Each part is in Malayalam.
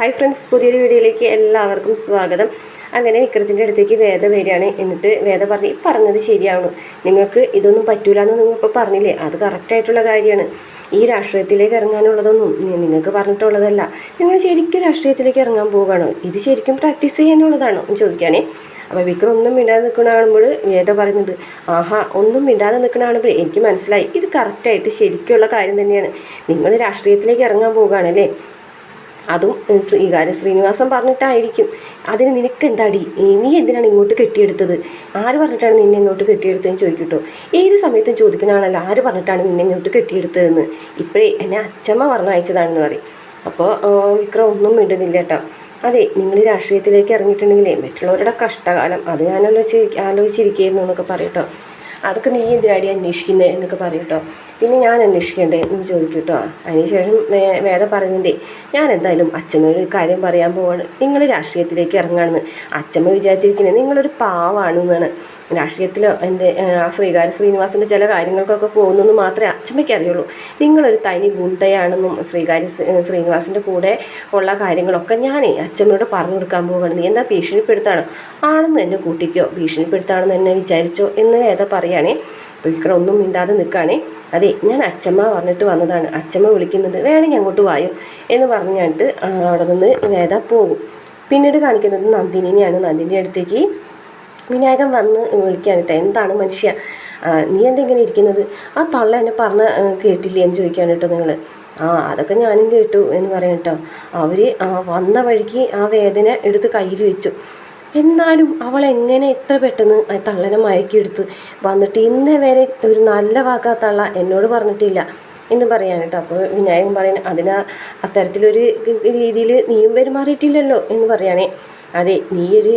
ഹായ് ഫ്രണ്ട്സ് പുതിയൊരു വീഡിയോയിലേക്ക് എല്ലാവർക്കും സ്വാഗതം. അങ്ങനെ വിക്രത്തിന്റെ അടുത്തേക്ക് വേദ വരികയാണ്. എന്നിട്ട് വേദ പറഞ്ഞ് പറഞ്ഞത് ശരിയാണ് നിങ്ങൾക്ക് ഇതൊന്നും പറ്റൂല എന്ന് നിങ്ങൾ ഇപ്പോൾ പറഞ്ഞില്ലേ? അത് കറക്റ്റായിട്ടുള്ള കാര്യമാണ്. ഈ രാഷ്ട്രീയത്തിലേക്ക് ഇറങ്ങാനുള്ളതൊന്നും നിങ്ങൾക്ക് പറഞ്ഞിട്ടുള്ളതല്ല. നിങ്ങൾ ശരിക്കും രാഷ്ട്രീയത്തിലേക്ക് ഇറങ്ങാൻ പോവുകയാണോ? ഇത് ശരിക്കും പ്രാക്ടീസ് ചെയ്യാനുള്ളതാണോ? എന്ന് ചോദിക്കുകയാണേ. അപ്പോൾ വിക്രം ഒന്നും മിണ്ടാതെ നിൽക്കണ കാണുമ്പോൾ വേദ പറയുന്നുണ്ട് ആഹാ ഒന്നും മിണ്ടാതെ നിൽക്കണ കാണുമ്പോൾ എനിക്ക് മനസ്സിലായി. ഇത് കറക്റ്റായിട്ട് ശരിക്കുള്ള കാര്യം തന്നെയാണ്. നിങ്ങൾ രാഷ്ട്രീയത്തിലേക്ക് ഇറങ്ങാൻ പോവുകയാണല്ലേ? അതും ശ്രീകാര്യ ശ്രീനിവാസൻ പറഞ്ഞിട്ടായിരിക്കും. അതിന് നിനക്ക് എന്താടി നീ എന്തിനാണ് ഇങ്ങോട്ട് കെട്ടിയെടുത്തത്? ആര് പറഞ്ഞിട്ടാണ് നിന്നെ ഇങ്ങോട്ട് കെട്ടിയെടുത്തതെന്ന് ചോദിക്കട്ടോ. ഏത് സമയത്തും ചോദിക്കണാണല്ലോ ആര് പറഞ്ഞിട്ടാണ് നിന്നെ ഇങ്ങോട്ട് കെട്ടിയെടുത്തതെന്ന്? ഇപ്പോഴേ എന്നെ അച്ചമ്മ പറഞ്ഞയച്ചതാണെന്ന് പറയും. അപ്പോൾ വിക്രം ഒന്നും മിണ്ടുന്നില്ല കേട്ടോ. അതെ നിങ്ങൾ രാഷ്ട്രീയത്തിലേക്ക് ഇറങ്ങിയിട്ടുണ്ടെങ്കിലേ മറ്റുള്ളവരുടെ കഷ്ടകാലം അത് ഞാൻ ആലോചിച്ച് ആലോചിച്ചിരിക്കുകയായിരുന്നു എന്നൊക്കെ പറയട്ടോ. അതൊക്കെ നീ എന്തിനാടി അന്വേഷിക്കുന്നത് എന്നൊക്കെ പറയും കേട്ടോ പിന്നെ ഞാൻ അന്വേഷിക്കണ്ടേ എന്ന് ചോദിക്കും കേട്ടോ. അതിനുശേഷം വേദ പറയുന്നുണ്ടേ ഞാൻ എന്തായാലും അച്ഛമ്മയോട് കാര്യം പറയാൻ പോവാണ്. നിങ്ങൾ രാഷ്ട്രീയത്തിലേക്ക് ഇറങ്ങാണെന്ന്. അച്ഛമ്മ വിചാരിച്ചിരിക്കുന്നത് നിങ്ങളൊരു പാവാണ് എന്നാണ് രാഷ്ട്രീയത്തിൽ എന്റെ ശ്രീകാര ശ്രീനിവാസന്റെ ചില കാര്യങ്ങൾക്കൊക്കെ പോകുന്നെന്ന് മാത്രമേ അച്ഛമ്മയ്ക്ക് അറിയുള്ളൂ. നിങ്ങളൊരു തനി ഗുണ്ടയാണെന്നും ശ്രീകാര്യ ശ്രീനിവാസിന്റെ കൂടെ ഉള്ള കാര്യങ്ങളൊക്കെ ഞാൻ അച്ഛമ്മയോട് പറഞ്ഞു കൊടുക്കാൻ പോവാണ്. നീ എന്താ ഭീഷണിപ്പെടുത്താണോ? ആണെന്ന് എന്നെ കൂട്ടിക്കോ. ഭീഷണിപ്പെടുത്താണെന്ന് എന്നെ വിചാരിച്ചോ എന്ന് വേദ പറയുകയാണേ. വിക്രം ഒന്നും മിണ്ടാതെ നിൽക്കുകയാണേ. അതെ ഞാൻ അച്ഛമ്മ പറഞ്ഞിട്ട് വന്നതാണ്. അച്ചമ്മ വിളിക്കുന്നുണ്ട്. വേണമെങ്കിൽ അങ്ങോട്ട് വായോ എന്ന് പറഞ്ഞിട്ട് അവിടെ നിന്ന് വേദ പോകും. പിന്നീട് കാണിക്കുന്നത് നന്ദിനിനെയാണ്. നന്ദിന്റെ അടുത്തേക്ക് വിനായകൻ വന്ന് വിളിക്കാൻ കേട്ടോ എന്താണ് മനുഷ്യ? നീ എന്തെങ്ങനെ ഇരിക്കുന്നത്? ആ തള്ള എന്നെ പറഞ്ഞ കേട്ടില്ലേ എന്ന് ചോദിക്കാൻ കേട്ടോ നിങ്ങൾ ആ അതൊക്കെ ഞാനും കേട്ടു എന്ന് പറയാം കേട്ടോ അവർ വന്ന വഴിക്ക് ആ വേദന എടുത്ത് കയ്യിൽ വെച്ചു. എന്നാലും അവൾ എങ്ങനെ എത്ര പെട്ടെന്ന് തള്ളനെ മയക്കിയെടുത്ത് വന്നിട്ട് ഇന്നേ വരെ ഒരു നല്ല വാക്കാ തള്ള എന്നോട് പറഞ്ഞിട്ടില്ല എന്ന് പറയാൻ കേട്ടോ. അപ്പോൾ വിനായകൻ പറയണേ അതിന് അത്തരത്തിലൊരു രീതിയിൽ നീയും പെരുമാറിയിട്ടില്ലല്ലോ എന്ന് പറയുകയാണേ അതെ നീ ഒരു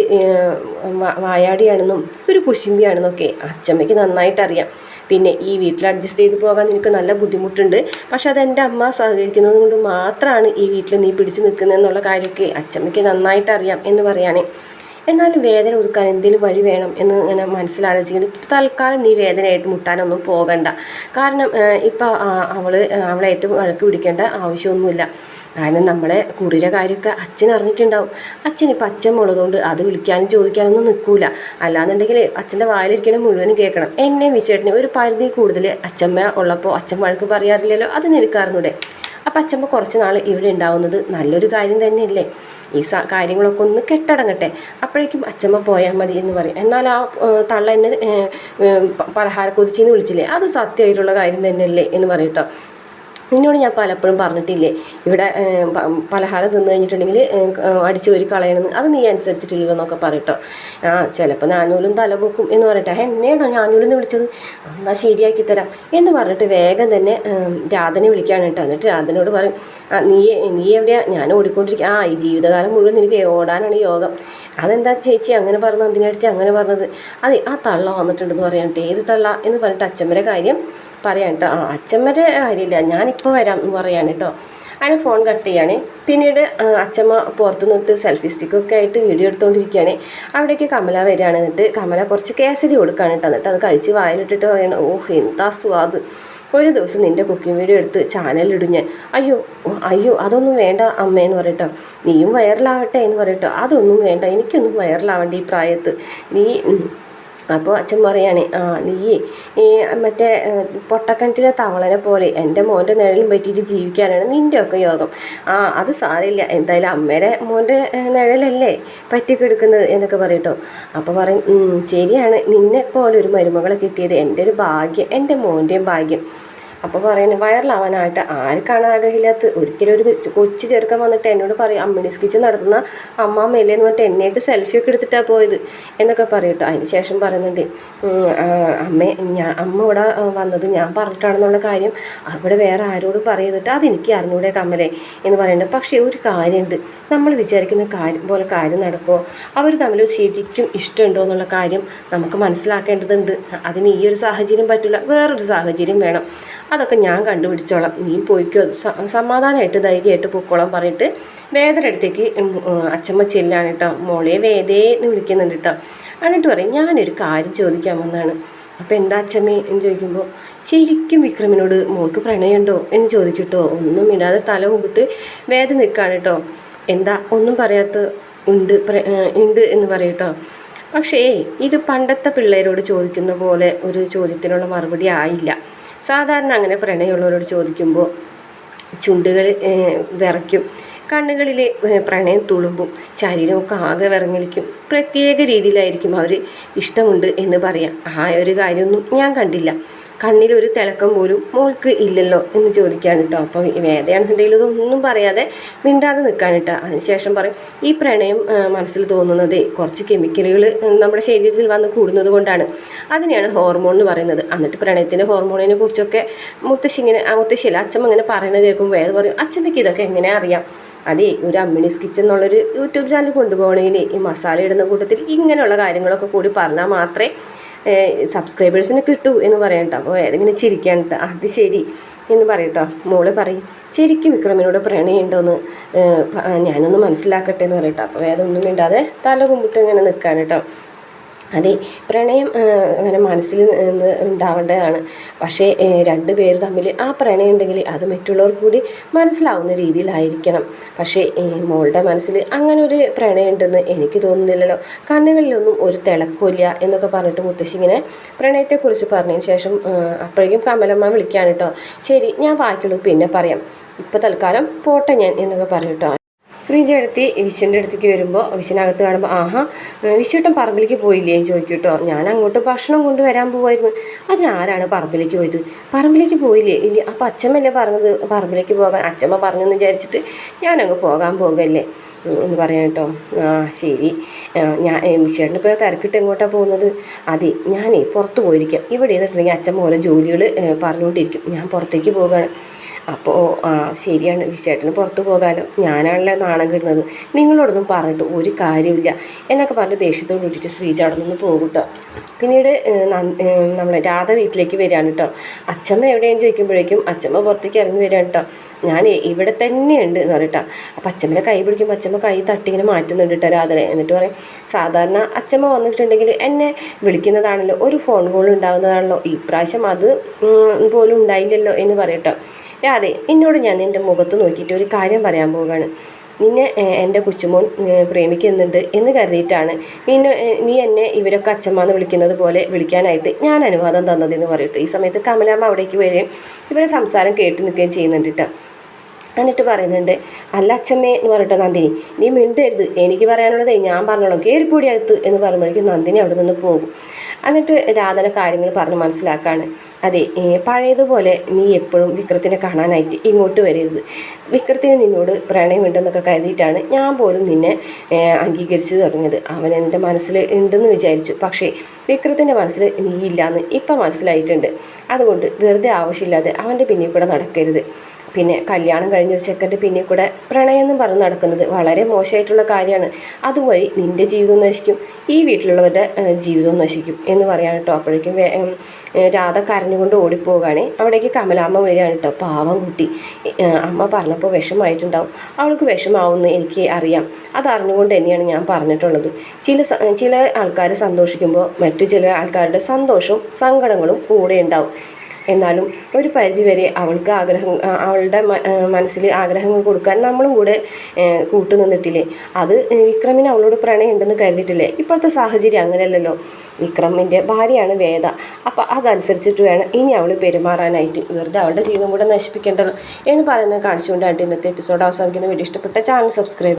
വായാടിയാണെന്നും ഒരു കുശുമ്പിയാണെന്നൊക്കെ അച്ചമ്മയ്ക്ക് നന്നായിട്ടറിയാം. പിന്നെ ഈ വീട്ടിൽ അഡ്ജസ്റ്റ് ചെയ്ത് പോകാൻ നിനക്ക് നല്ല ബുദ്ധിമുട്ടുണ്ട്. പക്ഷെ അത് എന്റെ അമ്മ സഹകരിക്കുന്നത് കൊണ്ട് മാത്രമാണ് ഈ വീട്ടിൽ നീ പിടിച്ചു നിൽക്കുന്നതെന്നുള്ള കാര്യമൊക്കെ അച്ചമ്മയ്ക്ക് നന്നായിട്ടറിയാം എന്ന് പറയുകയാണേ എന്നാലും വേദന ഒതുക്കാൻ എന്തെങ്കിലും വഴി വേണം എന്ന് ഇങ്ങനെ മനസ്സിലാലോചിക്കുന്നുണ്ട് ഇപ്പം തൽക്കാലം നീ വേദനയായിട്ട് മുട്ടാനൊന്നും പോകണ്ട. കാരണം ഇപ്പം അവൾ അവളായിട്ട് വഴക്ക് പിടിക്കേണ്ട ആവശ്യമൊന്നുമില്ല. കാരണം നമ്മളെ കുറിയുടെ കാര്യമൊക്കെ അച്ഛൻ അറിഞ്ഞിട്ടുണ്ടാവും. അച്ഛൻ ഇപ്പം അച്ഛൻ ഉള്ളതുകൊണ്ട് അത് വിളിക്കാനും ചോദിക്കാനൊന്നും നിൽക്കൂല. അല്ലാന്നുണ്ടെങ്കിൽ അച്ഛന്റെ വായിലിരിക്കണ മുഴുവനും കേൾക്കണം. എന്നെ വിശേഷിനെ ഒരു പരിധി കൂടുതൽ അച്ഛമ്മ ഉള്ളപ്പോൾ അച്ഛൻ വഴക്ക് പറയാറില്ലല്ലോ. അത് നിനക്കറിഞ്ഞൂടെ അപ്പം അച്ഛമ്മ കുറച്ച് നാൾ ഇവിടെ ഉണ്ടാവുന്നത് നല്ലൊരു കാര്യം തന്നെയല്ലേ? ഈ കാര്യങ്ങളൊക്കെ ഒന്ന് കെട്ടടങ്ങട്ടെ. അപ്പോഴേക്കും അച്ഛമ്മ പോയാൽ മതി എന്ന് പറയും. എന്നാൽ ആ തള്ള എന്നെ ഏഹ്, ഏഹ്, പലഹാര കുതിച്ചിന്ന് വിളിച്ചില്ലേ? അത് സത്യമായിട്ടുള്ള കാര്യം തന്നെയല്ലേ എന്ന് പറയട്ടോ നിന്നോട് ഞാൻ പലപ്പോഴും പറഞ്ഞിട്ടില്ലേ? ഇവിടെ പലഹാരം തിന്നു കഴിഞ്ഞിട്ടുണ്ടെങ്കിൽ അടിച്ചു ഒരു കളയണമെന്ന്. അത് നീ അനുസരിച്ചിട്ടില്ലെന്നൊക്കെ പറയട്ടോ. ആ ചിലപ്പോൾ ഞാനൂലും തലപൊക്കും എന്ന് പറയട്ടെ. എന്നെയാണോ എന്ന് വിളിച്ചത്? എന്നാൽ ശരിയാക്കി തരാം എന്ന് പറഞ്ഞിട്ട് വേഗം തന്നെ രാധനെ വിളിക്കാണ് കേട്ടോ. എന്നിട്ട് രാധനോട് പറയും ആ നീ നീ എവിടെയാ? ഞാൻ ഓടിക്കൊണ്ടിരിക്കുക ആ ഈ ജീവിതകാലം മുഴുവൻ എനിക്ക് ഓടാനാണ് യോഗം. അതെന്താ ചേച്ചി അങ്ങനെ പറഞ്ഞത്? അതിനടിച്ച് അങ്ങനെ പറഞ്ഞത്? അതെ ആ തള്ള വന്നിട്ടുണ്ടെന്ന് പറയാനിട്ട് ഏത് തള്ള എന്ന് പറഞ്ഞിട്ട് അച്ഛമ്മരെ കാര്യം പറയാൻ കേട്ടോ. ആ അച്ഛമ്മയുടെ കാര്യമില്ല. ഞാനിപ്പോൾ വരാം എന്ന് പറയാണ് കേട്ടോ. അങ്ങനെ ഫോൺ കട്ട് ചെയ്യാണ്. പിന്നീട് അച്ഛമ്മ പുറത്തു നിന്നിട്ട് സെൽഫി സ്റ്റിക്കൊക്കെ ആയിട്ട് വീഡിയോ എടുത്തുകൊണ്ടിരിക്കുകയാണ് അവിടേക്ക് കമല വരികയാണ് എന്നിട്ട് കമല കുറച്ച് കേസരി കൊടുക്കുകയാണ് കേട്ടോ. എന്നിട്ട് അത് കഴിച്ച് വായിലിട്ടിട്ട് പറയണം ഓഹ് എന്താ സ്വാദ്. ഒരു ദിവസം നിന്റെ കുക്കിംഗ് വീഡിയോ എടുത്ത് ചാനലിലിടും ഞാൻ. അയ്യോ അയ്യോ അതൊന്നും വേണ്ട അമ്മയെന്ന് പറയട്ടോ നീയും വൈറലാവട്ടെ എന്ന് പറയട്ടോ അതൊന്നും വേണ്ട. എനിക്കൊന്നും വൈറലാവേണ്ട ഈ പ്രായത്ത്. നീ അപ്പോൾ അച്ഛൻ പറയാണ് ആ നീ ഈ മറ്റേ പൊട്ടക്കിണറ്റിലെ തവളനെ പോലെ എന്റെ മോന്റെ നിഴലും പറ്റിയിട്ട് ജീവിക്കാനാണ് നിന്റെയൊക്കെ യോഗം. ആ അത് സാരമില്ല. എന്തായാലും അമ്മേരെ മോന്റെ നിഴലല്ലേ പറ്റിക്കെടുക്കുന്നത് എന്നൊക്കെ പറയട്ടോ. അപ്പോൾ പറയും ശരിയാണ്. നിന്നെ പോലെ ഒരു മരുമകളെ കിട്ടിയത് എന്റെ ഒരു ഭാഗ്യം എന്റെ മോന്റെയും ഭാഗ്യം. അപ്പോൾ പറയുന്നത് വൈറലാവാനായിട്ട് ആർക്കാണ് ആഗ്രഹമില്ലാത്ത ഒരിക്കലും ഒരു കൊച്ചു- ചെറുക്കൻ വന്നിട്ട് എന്നോട് പറയും അമ്മിണീസ് കിച്ചൻ നടത്തുന്ന അമ്മാമ്മയില്ലേ എന്ന് പറഞ്ഞിട്ട് എന്നെയായിട്ട് സെൽഫിയൊക്കെ എടുത്തിട്ടാണ് പോയത് എന്നൊക്കെ പറയട്ടോ. അതിന് ശേഷം പറയുന്നുണ്ട് അമ്മ ഞാൻ അമ്മ ഇവിടെ വന്നത് ഞാൻ പറഞ്ഞിട്ടാണെന്നുള്ള കാര്യം അവിടെ വേറെ ആരോടും പറയുന്നിട്ട് അതെനിക്ക് അറിഞ്ഞൂടെ കമ്മലേ? എന്ന് പറയുന്നുണ്ട്. പക്ഷേ ഒരു കാര്യമുണ്ട്. നമ്മൾ വിചാരിക്കുന്ന കാര്യം പോലെ കാര്യം നടക്കുമോ അവർ തമ്മിൽ ശരിക്കും ഇഷ്ടമുണ്ടോ എന്നുള്ള കാര്യം നമുക്ക് മനസ്സിലാക്കേണ്ടതുണ്ട്. അതിന് ഈ ഒരു സാഹചര്യം പറ്റില്ല. വേറൊരു സാഹചര്യം വേണം. അതൊക്കെ ഞാൻ കണ്ടുപിടിച്ചോളാം. നീ പോയിക്കോ. സമാധാനമായിട്ട് ധൈര്യമായിട്ട് പൊക്കോളാം പറഞ്ഞിട്ട് വേദയുടെ അടുത്തേക്ക് അച്ചമ്മ ചെല്ലാണ് കേട്ടോ. മോളെ വേദേ എന്ന് വിളിക്കുന്നുണ്ട് കേട്ടോ. എന്നിട്ട് പറയും ഞാനൊരു കാര്യം ചോദിക്കാൻ വന്നതാണ്. അപ്പോൾ എന്താ അച്ഛമ്മേ? എന്ന് ചോദിക്കുമ്പോൾ ശരിക്കും വിക്രമിനോട് മോൾക്ക് പ്രണയമുണ്ടോ? എന്ന് ചോദിക്കട്ടോ ഒന്നും ഇടാതെ തല മുമ്പിട്ട് വേദ നിൽക്കുകയാണ് കേട്ടോ. എന്താ? ഒന്നും പറയാത്ത ഉണ്ട് ഉണ്ട് എന്ന് പറയട്ടോ പക്ഷേ ഇത് പണ്ടത്തെ പിള്ളേരോട് ചോദിക്കുന്ന പോലെ ഒരു ചോദ്യത്തിനുള്ള മറുപടി ആയില്ല. സാധാരണ അങ്ങനെ പ്രണയമുള്ളവരോട് ചോദിക്കുമ്പോൾ ചുണ്ടുകൾ വിറയ്ക്കും കണ്ണുകളിൽ പ്രണയം തുളുമ്പും ശരീരമൊക്കെ ആകെ വിറങ്ങലിക്കും. പ്രത്യേക രീതിയിലായിരിക്കും അവർ ഇഷ്ടമുണ്ട് എന്ന് പറയാം. ആ ഒരു കാര്യമൊന്നും ഞാൻ കണ്ടില്ല. കണ്ണിലൊരു തിളക്കം പോലും മോൾക്ക് ഇല്ലല്ലോ എന്ന് ചോദിക്കുകയാണ് കേട്ടോ. അപ്പോൾ വേദയാണെന്നുണ്ടെങ്കിൽ ഇതൊന്നും പറയാതെ മിണ്ടാതെ നിൽക്കുകയാണ് കേട്ടോ. അതിനുശേഷം പറയും ഈ പ്രണയം മനസ്സിൽ തോന്നുന്നത് കുറച്ച് കെമിക്കലുകൾ നമ്മുടെ ശരീരത്തിൽ വന്ന് കൂടുന്നത് കൊണ്ടാണ്. അതിനെയാണ് ഹോർമോൺ എന്ന് പറയുന്നത്. എന്നിട്ട് പ്രണയത്തിന്റെ ഹോർമോണിനെ കുറിച്ചൊക്കെ മുത്തശ്ശി ഇങ്ങനെ ആ മുത്തശ്ശിയില്ല അച്ഛമ്മ ഇങ്ങനെ പറയുന്നത് കേൾക്കുമ്പോൾ വേദ പറയും അച്ഛമ്മയ്ക്ക് ഇതൊക്കെ എങ്ങനെ അറിയാം? അതെ ഒരു അമ്മിണീസ് കിച്ചൻ എന്നുള്ളൊരു യൂട്യൂബ് ചാനൽ കൊണ്ടുപോകണമെങ്കിൽ ഈ മസാല ഇടുന്ന കൂട്ടത്തിൽ ഇങ്ങനെയുള്ള കാര്യങ്ങളൊക്കെ കൂടി പറഞ്ഞാൽ മാത്രമേ സബ്സ്ക്രൈബേഴ്സിന് കിട്ടൂ എന്ന് പറയണ്ട. അപ്പോൾ ഏതെങ്കിലും ചിരിക്കാൻ കേട്ടോ അത് ശരി എന്ന് പറയട്ടോ. മോൾ പറയും ശരിക്കും വിക്രമിനോട് പ്രണയമുണ്ടോയെന്ന് ഞാനൊന്ന് മനസ്സിലാക്കട്ടെ എന്ന് പറയട്ടോ. അപ്പോൾ ഒന്നും മിണ്ടാതെ തല കുമ്പിട്ട് ഇങ്ങനെ നിൽക്കാൻ കേട്ടോ. അതെ പ്രണയം അങ്ങനെ മനസ്സിൽ നിന്ന് ഉണ്ടാവേണ്ടതാണ്. പക്ഷേ രണ്ട് പേർ തമ്മിൽ ആ പ്രണയം ഉണ്ടെങ്കിൽ അത് മറ്റുള്ളവർക്ക് കൂടി മനസ്സിലാവുന്ന രീതിയിലായിരിക്കണം. പക്ഷേ മോളുടെ മനസ്സിൽ അങ്ങനെ ഒരു പ്രണയം ഉണ്ടെന്ന് എനിക്ക് തോന്നുന്നില്ലല്ലോ. കണ്ണുകളിലൊന്നും ഒരു തിളക്കമില്ല എന്നൊക്കെ പറഞ്ഞിട്ട് മുത്തശ്ശി ഇങ്ങനെ പ്രണയത്തെക്കുറിച്ച് പറഞ്ഞതിന് ശേഷം അപ്പോഴേക്കും കമലമ്മ വിളിക്കാൻ കേട്ടോ. ശരി ഞാൻ ബാക്കിയുള്ളത് പിന്നെ പറയാം. ഇപ്പോൾ തൽക്കാലം പോട്ടെ ഞാൻ എന്നൊക്കെ പറയും ശ്രീജയടുത്തി വിശ്വന്റെ അടുത്തേക്ക് വരുമ്പോൾ വിശ്വനകത്ത് കാണുമ്പോൾ ആഹാ വിശ്വട്ടൻ പറമ്പിലേക്ക് പോയില്ലേ? എന്ന് ചോദിക്കും കേട്ടോ ഞാൻ അങ്ങോട്ട് ഭക്ഷണം കൊണ്ടുവരാൻ പോവായിരുന്നു. അതിനാരാണ് പറമ്പിലേക്ക് പോയത്? പറമ്പിലേക്ക് പോയില്ലേ? ഇല്ല അപ്പം അച്ഛമ്മല്ലേ പറഞ്ഞത് പറമ്പിലേക്ക് പോകാൻ? അച്ഛമ്മ പറഞ്ഞെന്ന് വിചാരിച്ചിട്ട് ഞാനങ്ങ് പോകാൻ പോകല്ലേ? എന്ന് പറയാം കേട്ടോ ആ ശരി. ഞാൻ വിശ്വട്ടൻ ഇപ്പോൾ തിരക്കിട്ട് എങ്ങോട്ടാണ് പോകുന്നത്? അതെ ഞാനേ പുറത്ത് പോയിരിക്കാം. ഇവിടെ ഇരുന്നിട്ടുണ്ടെങ്കിൽ അച്ഛമ്മ ഓരോ ജോലികൾ പറഞ്ഞുകൊണ്ടിരിക്കും ഞാൻ പുറത്തേക്ക് പോവുകയാണ് അപ്പോൾ ശരിയാണ് വിശേട്ടന് പുറത്ത് പോകാലോ ഞാനാണല്ലോ നാണം കിടുന്നത്. നിങ്ങളോടൊന്നും പറഞ്ഞിട്ട് ഒരു കാര്യമില്ല എന്നൊക്കെ പറഞ്ഞ് ദേഷ്യത്തോട് കൂട്ടിയിട്ട് ശ്രീജ അവിടെ നിന്ന് പോകും പിന്നീട് നമ്മൾ രാധ വീട്ടിലേക്ക് വരികയാണ് കേട്ടോ അച്ഛമ്മ എവിടെയെന്ന് ചോദിക്കുമ്പോഴേക്കും അച്ഛമ്മ പുറത്തേക്ക് ഇറങ്ങി വരികയാണ് കേട്ടോ ഞാൻ ഇവിടെ തന്നെയുണ്ട് എന്ന് പറയട്ടോ അപ്പം അച്ഛമ്മനെ കൈ പിടിക്കുമ്പോൾ അച്ഛമ്മ കൈ തട്ടിങ്ങനെ മാറ്റുന്നുണ്ട് കേട്ടോ രാധനെ. എന്നിട്ട് പറയും സാധാരണ അച്ഛമ്മ വന്നിട്ടുണ്ടെങ്കിൽ എന്നെ വിളിക്കുന്നതാണല്ലോ. ഒരു ഫോൺ കോൾ ഉണ്ടാകുന്നതാണല്ലോ ഈ പ്രാവശ്യം അത് പോലും ഉണ്ടായില്ലല്ലോ എന്ന് പറയട്ടോ രാധെ നിന്നോട് ഞാൻ നിന്റെ മുഖത്ത് നോക്കിയിട്ട് ഒരു കാര്യം പറയാൻ പോവുകയാണ്. നിന്നെ എന്റെ കൊച്ചുമോൻ പ്രേമിക്കുന്നുണ്ട് എന്ന് കരുതിയിട്ടാണ് നിന്നെ നീ എന്നെ ഇവരൊക്കെ അച്ഛമ്മ എന്ന് വിളിക്കുന്നത് പോലെ വിളിക്കാനായിട്ട് ഞാൻ അനുവാദം തന്നതെന്ന് പറയട്ടു ഈ സമയത്ത് കമലാമ്മ അവിടേക്ക് വരികയും ഇവരെ സംസാരം കേട്ട് നിൽക്കുകയും ചെയ്യുന്നുണ്ട് കേട്ടോ എന്നിട്ട് പറയുന്നുണ്ട് അല്ല അച്ഛമ്മേ എന്ന് പറഞ്ഞിട്ട് നന്ദിനി നീ മിണ്ടരുത് എനിക്ക് പറയാനുള്ളത് ഞാൻ പറഞ്ഞോളാം കയറിപ്പൊടി അകത്ത് എന്ന് പറയുമ്പോഴേക്കും നന്ദിനി അവിടെ നിന്ന് പോകും. എന്നിട്ട് രാധന കാര്യങ്ങൾ പറഞ്ഞ് മനസ്സിലാക്കാണ്. അതെ പഴയതുപോലെ നീ എപ്പോഴും വിക്രത്തിനെ കാണാനായിട്ട് ഇങ്ങോട്ട് വരരുത്. വിക്രത്തിന് നിന്നോട് പ്രണയമുണ്ടെന്നൊക്കെ കരുതിയിട്ടാണ് ഞാൻ പോലും നിന്നെ അംഗീകരിച്ച് തുടങ്ങിയത്. അവൻ എന്റെ മനസ്സിൽ ഉണ്ടെന്ന് വിചാരിച്ചു. പക്ഷേ വിക്രത്തിന്റെ മനസ്സിൽ നീ ഇല്ലയെന്ന് ഇപ്പം മനസ്സിലായിട്ടുണ്ട്. അതുകൊണ്ട് വെറുതെ ആവശ്യമില്ലാതെ അവന്റെ പിന്നിൽ കൂടെ നടക്കരുത്. പിന്നെ കല്യാണം കഴിഞ്ഞ ഒരു ചെക്കന്റെ പിന്നെ കൂടെ പ്രണയം പറഞ്ഞ് നടക്കുന്നത് വളരെ മോശമായിട്ടുള്ള കാര്യമാണ്. അതുവഴി നിന്റെ ജീവിതം നശിക്കും ഈ വീട്ടിലുള്ളവരുടെ ജീവിതവും നശിക്കും എന്ന് പറയാൻ കേട്ടോ. അപ്പോഴേക്കും രാധ കരഞ്ഞുകൊണ്ട് ഓടിപ്പോവുകയാണ്. അവിടേക്ക് കമലാമ്മ വരികയാണ് കേട്ടോ. പാവം കുട്ടി. അമ്മ പറഞ്ഞപ്പോൾ വിഷമായിട്ടുണ്ടാവും അവൾക്ക് വിഷമാവുമെന്ന് എനിക്ക് അറിയാം. അതറിഞ്ഞുകൊണ്ട് തന്നെയാണ് ഞാൻ പറഞ്ഞിട്ടുള്ളത്. ചില ചില ആൾക്കാർ സന്തോഷിക്കുമ്പോൾ മറ്റു ചില ആൾക്കാരുടെ സന്തോഷവും സങ്കടങ്ങളും കൂടെ ഉണ്ടാവും. എന്നാലും ഒരു പരിധിവരെ അവൾക്ക് ആഗ്രഹം അവളുടെ മനസ്സിൽ ആഗ്രഹങ്ങൾ കൊടുക്കാൻ നമ്മളും കൂടെ കൂട്ടു നിന്നിട്ടില്ലേ അത് വിക്രമിന് അവളോട് പ്രണയം ഉണ്ടെന്ന് കരുതിയിട്ടില്ലേ? ഇപ്പോഴത്തെ സാഹചര്യം അങ്ങനെയല്ലല്ലോ. വിക്രമിന്റെ ഭാര്യയാണ് വേദ. അപ്പം അതനുസരിച്ചിട്ട് വേണം ഇനി അവൾ പെരുമാറാനായിട്ട്. വെറുതെ അവളുടെ ജീവിതം കൂടെ നശിപ്പിക്കേണ്ടല്ലോ എന്ന് പറയുന്നത് കാണിച്ചുകൊണ്ടായിട്ട് ഇന്നത്തെ എപ്പിസോഡ് അവസാനിക്കുന്ന വീഡിയോ ഇഷ്ടപ്പെട്ട ചാനൽ സബ്സ്ക്രൈബ്